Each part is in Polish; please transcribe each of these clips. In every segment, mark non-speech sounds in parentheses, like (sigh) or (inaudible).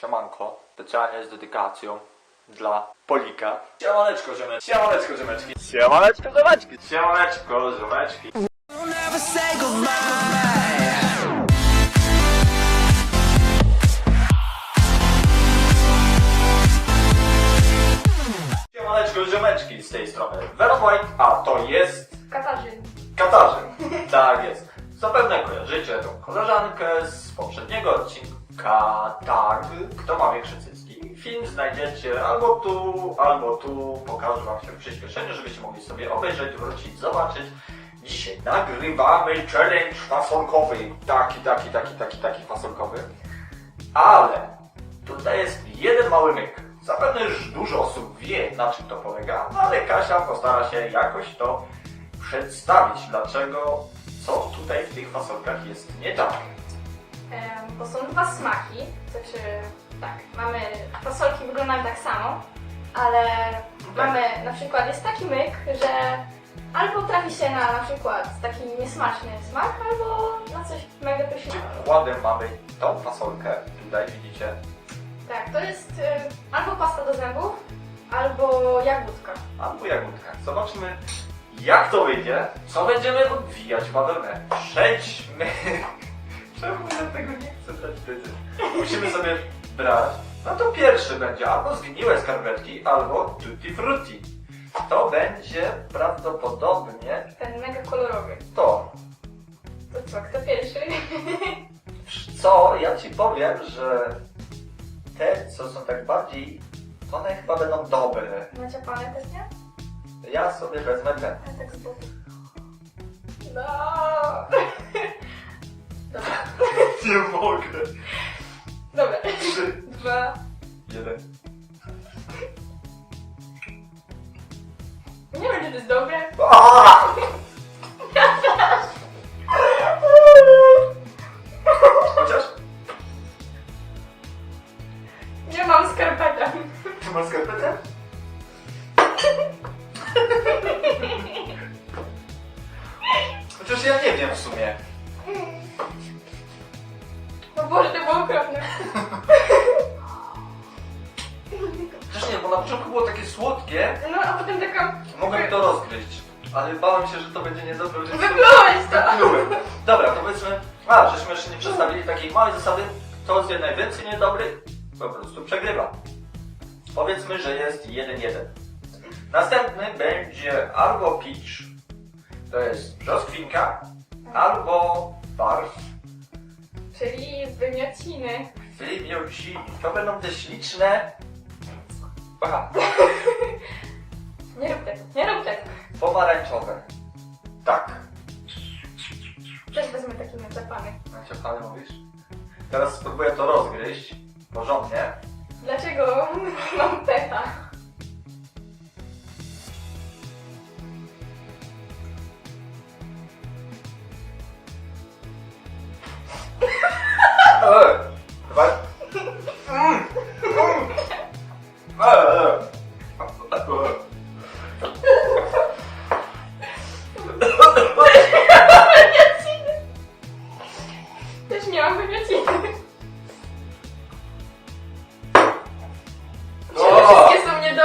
Siemanko, specjalnie z dedykacją dla Polika. Siemaneczko ziomeczki. Siemaneczko ziomeczki. Siemaneczko ziomeczki. Siemaneczko ziomeczki. Siemaneczko ziomeczki z tej strony Vera White, a to jest Katarzyn. Katarzyn. Tak jest. Zapewne kojarzycie tą koleżankę z poprzedniego odcinka Tak, kto ma większe cycki. Film znajdziecie albo tu, albo tu. Pokażę wam się w przyspieszeniu, żebyście mogli sobie obejrzeć, wrócić, zobaczyć. Dzisiaj nagrywamy challenge fasolkowy. Taki, taki, taki, taki, taki fasolkowy. Ale tutaj jest jeden mały myk. Zapewne już dużo osób wie, na czym to polega, ale Kasia postara się jakoś to przedstawić, dlaczego, co tutaj w tych fasolkach jest nie tak. Bo są dwa smaki. Znaczy, tak, mamy fasolki wyglądają tak samo, ale mamy na przykład jest taki myk, że albo trafi się na na przykład taki niesmaczny smak, albo na coś mega pysznego. Przykładem mamy tą fasolkę, tutaj widzicie. Tak, to jest em, albo pasta do zębów, albo jagódka. Albo jagódka. Zobaczmy, jak to wyjdzie, co będziemy odwijać w bawełnę. Przejdźmy. Czemu ja tego nie chcę brać wtedy? Musimy sobie brać. No to pierwszy będzie albo zgniłe skarpetki, albo tutti frutti. To będzie prawdopodobnie Ten mega kolorowy. to. To co, kto pierwszy? Co? Ja ci powiem, że te, co są tak bardziej, one chyba będą dobre. Naciapane też, nie? Ja sobie wezmę ten. A tak z boku. No. (laughs) Dobra. (laughs) Nie mogę. Dobra. Trzy, Dwa. jeden. Nie wiem, czy to jest dobre. Aaa! Takiej małej zasady, kto zje najwięcej niedobry, po prostu przegrywa. Powiedzmy, że jest 1-1. Następny będzie albo peach, to jest brzoskwinka, albo barw, Czyli wymiociny. wymiociny. To będą te śliczne, aha, (laughs) Nie rób tego, nie rób tego. pomarańczowe. Tak. Też wezmę taki naczapany. Naciapane mówisz? Teraz spróbuję to rozgryźć porządnie. Dlaczego mam pecha?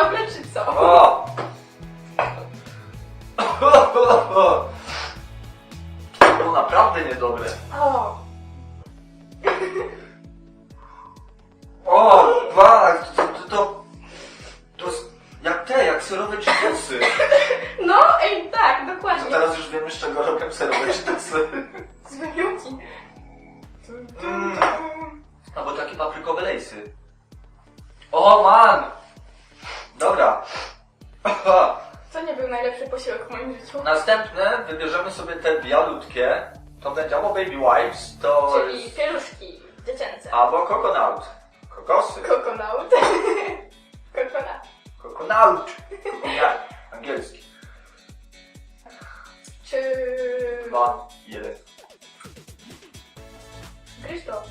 Niedobre, czy co? O! (laughs) To naprawdę niedobre. To nie był najlepszy posiłek w moim życiu. Następne wybierzemy sobie te bialutkie. To będzie albo Baby Wipes, to Czyli jest... pieluszki dziecięce. albo Coconut. Kokosy. Kokonaut. (laughs) Kokonat. Coconut. Coconut. Angielski. Czy... Dwa, jeden. Gryź to.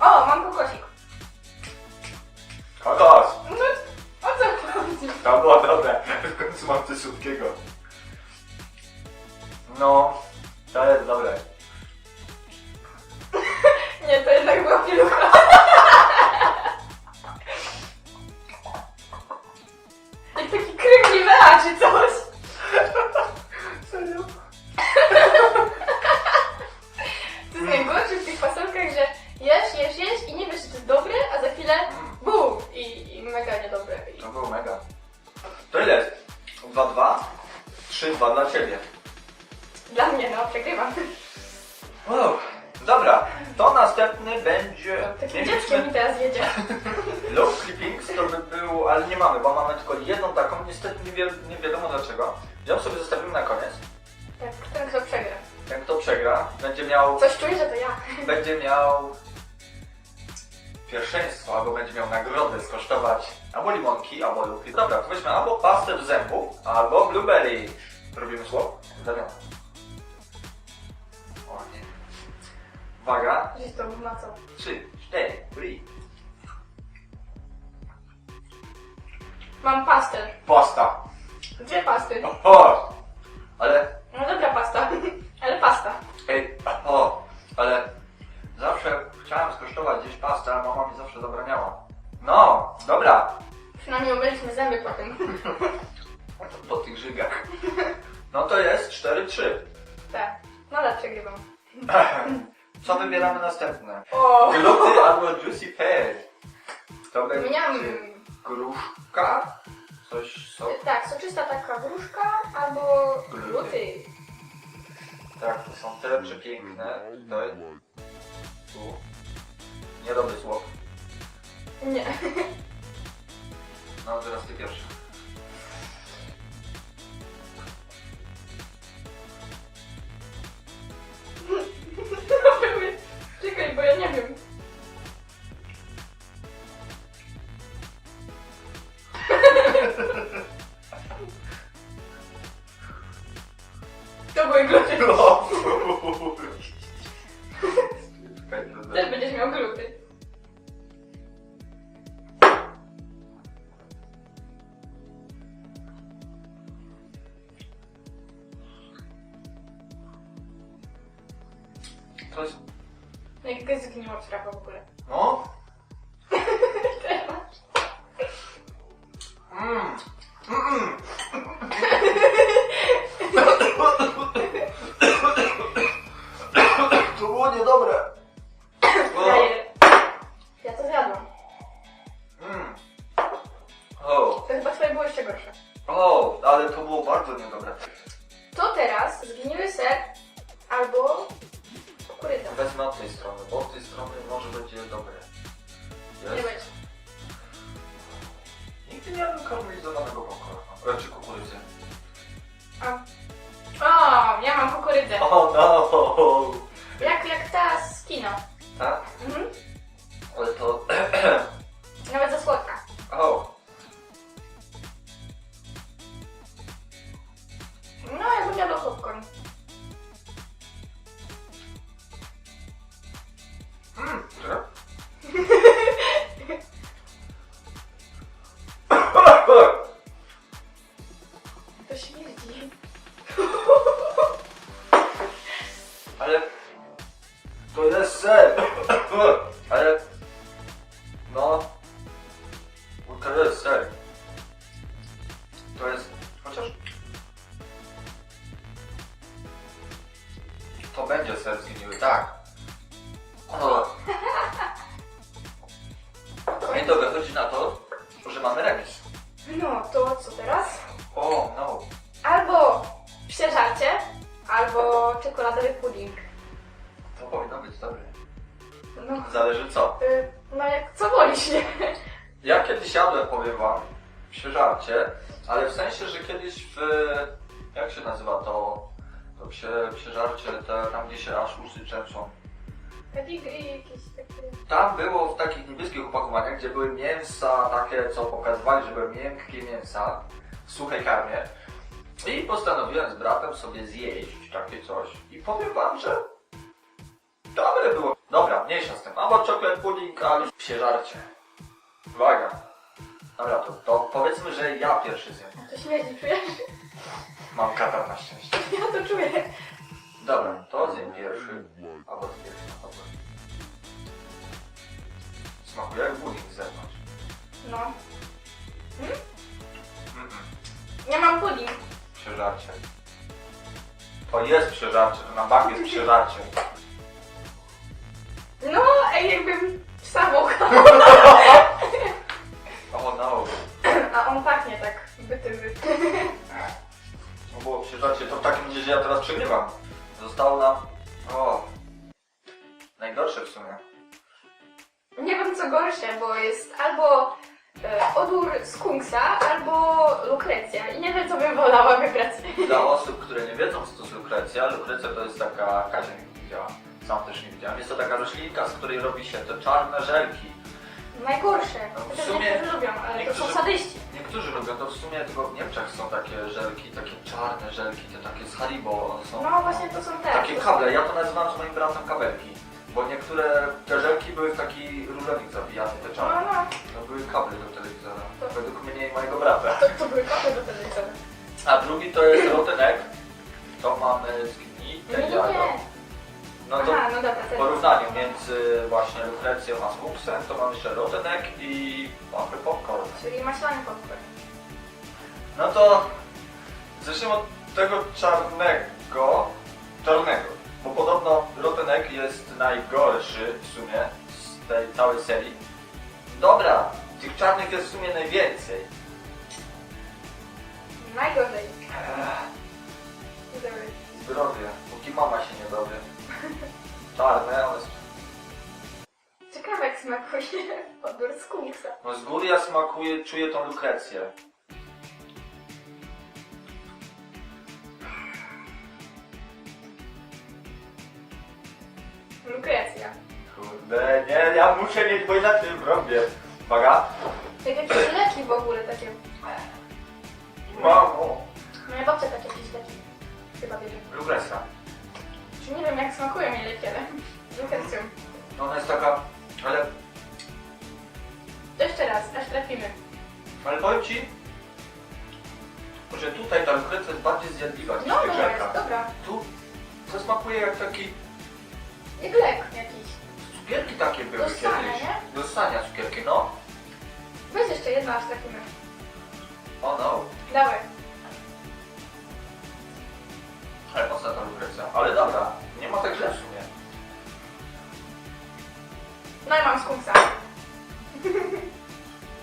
O, mam kokosik. Kokos. To było dobre. W końcu mam coś słodkiego. No, to jest dobre. Nie, to jednak była (laughs) pielucha. Uff, dobra, to następny będzie... Takim dzieckiem mi teraz jedzie. (laughs) Low clippings to by był, ale nie mamy, bo mamy tylko jedną taką, niestety nie, wi nie wiadomo dlaczego. Ją sobie zostawimy na koniec. Tak, ten kto przegra. Jak kto przegra, będzie miał, Coś czuję, że to ja. (laughs) będzie miał pierwszeństwo, albo będzie miał nagrodę skosztować albo limonki, albo luki. Dobra, to weźmy albo pastę do zębów, albo blueberry. Robimy słop? Zamiast. Uwaga, to ma co. trzy, cztery. Mam pastę. Pasta. Dwie pasty. O, ale No dobra pasta. Ale pasta. Ej, o, ale zawsze chciałem skosztować gdzieś pastę, a mama mi zawsze zabraniała. No, dobra, Przynajmniej umyliśmy zęby potem. (laughs) po tych żygach. No to jest 4-3. Tak. Nadal przegrywam. (laughs) Co wybieramy następne? O! Gluty albo Juicy Pear. To będzie gruszka? Coś, co? Tak, soczysta taka gruszka albo gluty. Tak, to są te przepiękne. Tutaj. Tu. Niedobry słów. Nie. No, teraz ty pierwszy. To no! Jak, jak ta z. To jest ser! (laughs) Ale... No... Bo To jest ser. To jest... Chociaż... To będzie ser zgniły, tak. O. (laughs) I to wychodzi na to, że mamy remis. No, to co teraz? O, no. Albo przeżarcie, albo czekoladowy pudding. No, Zależy co. y, no jak co wolisz, nie? Ja kiedyś jadłem, powiem wam, przy żarcie, ale w sensie, że kiedyś w... Jak się nazywa to? To przy, przy żarcie, te, tam gdzie się aż uszy częszą. Pedigree jakieś takie... Tam było w takich niebieskich opakowaniach, gdzie były mięsa takie, co pokazywali, że były miękkie mięsa w suchej karmie. I postanowiłem z bratem sobie zjeść takie coś. I powiem wam, że dobre było. Dobra, mniejsza z tym. Albo chocolate pudding, albo psie żarcie. Uwaga. Dobra, to, to powiedzmy, że ja pierwszy zjem. To śmierdzi, czujesz? Mam katar na szczęście. (laughs) Ja to czuję. Dobra, to zjem pierwszy. Albo ty pierwszy na pewno. Smakuje jak pudding z zewnątrz. No. Mm-mm. Ja mam pudding. Przeżarcie. To jest przeżarcie, to na bank jest (laughs) przeżarcie. No, ej, jakbym samą (laughs) O, no. A on pachnie tak, tak byty, byty. No bo przyznacie, to w takim razie ja teraz przegrywam. Z te czarne żelki. Najgorsze. No, w Chociaż sumie niektórzy lubią, ale to niektórzy- są sadyści. Niektórzy lubią, to w sumie tylko w Niemczech są takie żelki, takie czarne żelki, te takie z Haribo, one są... No właśnie to są te. Takie kable, ja to nazywam z moim bratem kabelki. Bo niektóre te żelki były w taki różownik zabijany, te No, czarne. no. To były kable do telewizora. Według mnie i mojego brata. To, to były kopie do telewizora. A drugi to jest rotten egg. To mamy zgnite Nie, nie, jajo. nie. No to Aha, no dobra. w porównaniu między właśnie lukrecją a skunksem to mamy jeszcze rotten egg i mamy popcorn. Czyli maślany popcorn. No to zacznijmy od tego czarnego. Czarnego. Bo podobno Rotten Egg jest najgorszy w sumie z tej całej serii. Dobra, tych czarnych jest w sumie najwięcej. Najgorzej. Ech, Dobry. zdrowie, póki mama się nie dowie. Czarne, ale z, Ciekawe jak smakuje (laughs) odór skunksa. no z góry ja smakuję, czuję tą lukrecję. Lukrecja. Kurde, nie, ja muszę mieć, bo inaczej robię. Uwaga. Jak jakieś leki w ogóle takie. Mamo. Moja babcia takie jakieś leki chyba bierze. Lukrecja. Nie wiem jak smakują jej leki, ale z lukrecją. No ona jest taka, ale, Jeszcze raz, aż trafimy. ale powiem ci, że tutaj ta lukrecja jest bardziej zjadliwa niż No dobra jest, dobra. Tu to smakuje jak taki, Jak lek jakiś. cukierki takie były Do ssania, kiedyś. nie? Do ssania cukierki, no. Weź jeszcze jedno, aż trafimy. O no. Dawaj. Ale mocna ta lukrecja. Ale dobra, ma tak sumie. No i mam skunksa.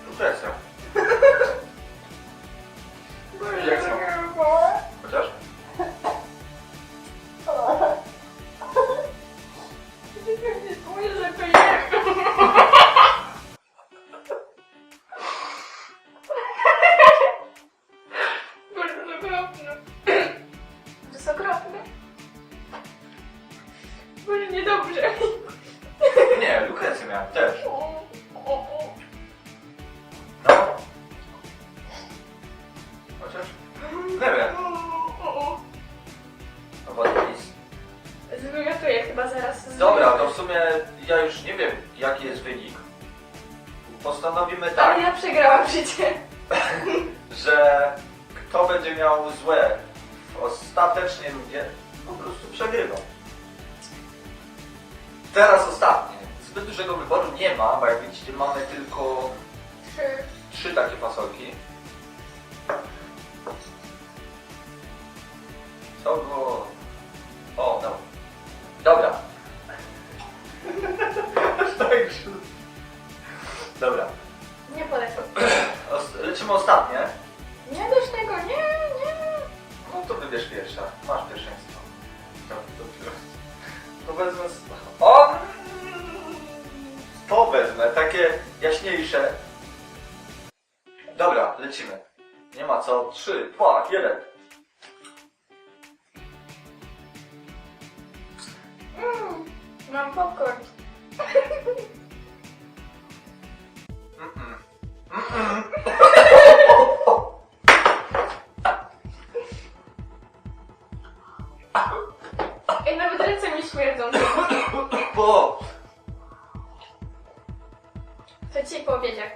Lukrecja. (laughs) Jak są? Że kto będzie miał złe w ostatecznej rundzie, po prostu przegrywa. Teraz ostatnie. Zbyt dużego wyboru nie ma, bo jak widzicie mamy tylko Trzy. trzy takie fasolki. Co go... O, no. Dobra. (laughs) Dobra. Nie polecam. Os- Lecimy ostatnie. Nie dość tego, nie, nie. No to wybierz pierwsza. Masz pierwszeństwo. To, to, to wezmę... z- O! To wezmę, takie jaśniejsze. Ej, nawet ręce mi śmierdzą. Bo! To ci po obiedzie.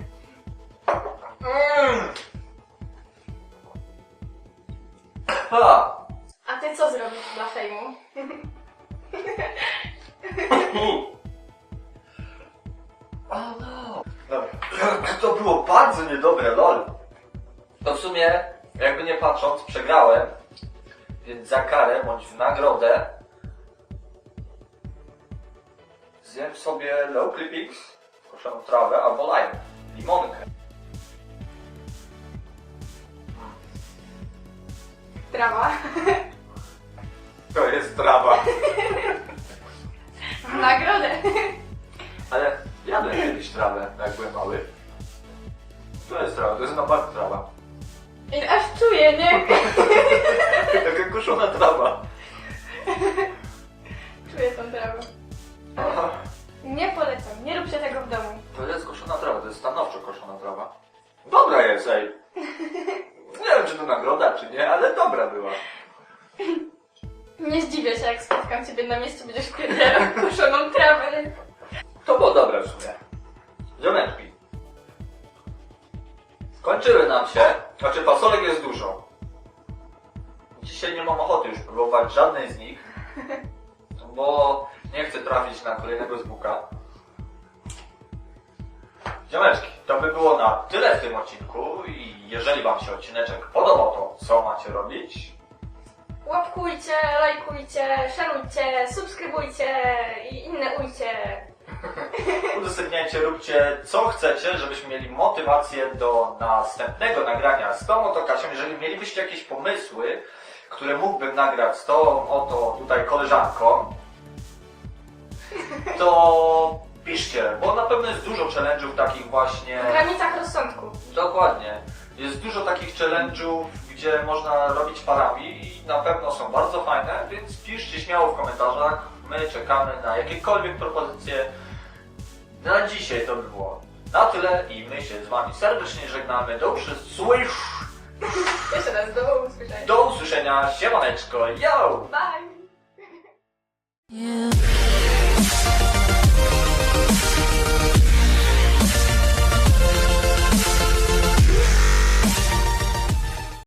Mm. Ha! A ty co zrobisz dla fejmu? No! Dobra. To było bardzo niedobre, lol. To w sumie, jakby nie patrząc, przegrałem. Więc za karę, bądź w nagrodę zjem sobie low clippings, koszoną trawę albo lime, limonkę. Trawa. To jest trawa. Nagrodę. Ale Jadłem kiedyś trawę, jak byłem mały. To jest trawa, to jest napad trawa. I aż czuję, nie? (laughs) Taka kuszona trawa. Czuję tą trawę. Aha. Nie polecam, To by było na tyle w tym odcinku i jeżeli wam się odcineczek podobał, to co macie robić? Łapkujcie, lajkujcie, szarujcie, subskrybujcie i inne ujcie. (laughs) udostępniajcie, róbcie co chcecie, żebyśmy mieli motywację do następnego nagrania z tą oto Kasią. Jeżeli mielibyście jakieś pomysły, które mógłbym nagrać z tą oto tutaj koleżanką, to piszcie, bo na pewno jest dużo challenge'ów takich właśnie... W granicach rozsądku. Dokładnie. Jest dużo takich challenge'ów, gdzie można robić parami i na pewno są bardzo fajne, więc piszcie śmiało w komentarzach. My czekamy na jakiekolwiek propozycje. Na dzisiaj to by było na tyle i my się z Wami serdecznie żegnamy. Do usłyszenia. Jeszcze raz, do usłyszenia. Do usłyszenia. Siemaneczko. Yo! Bye! (laughs)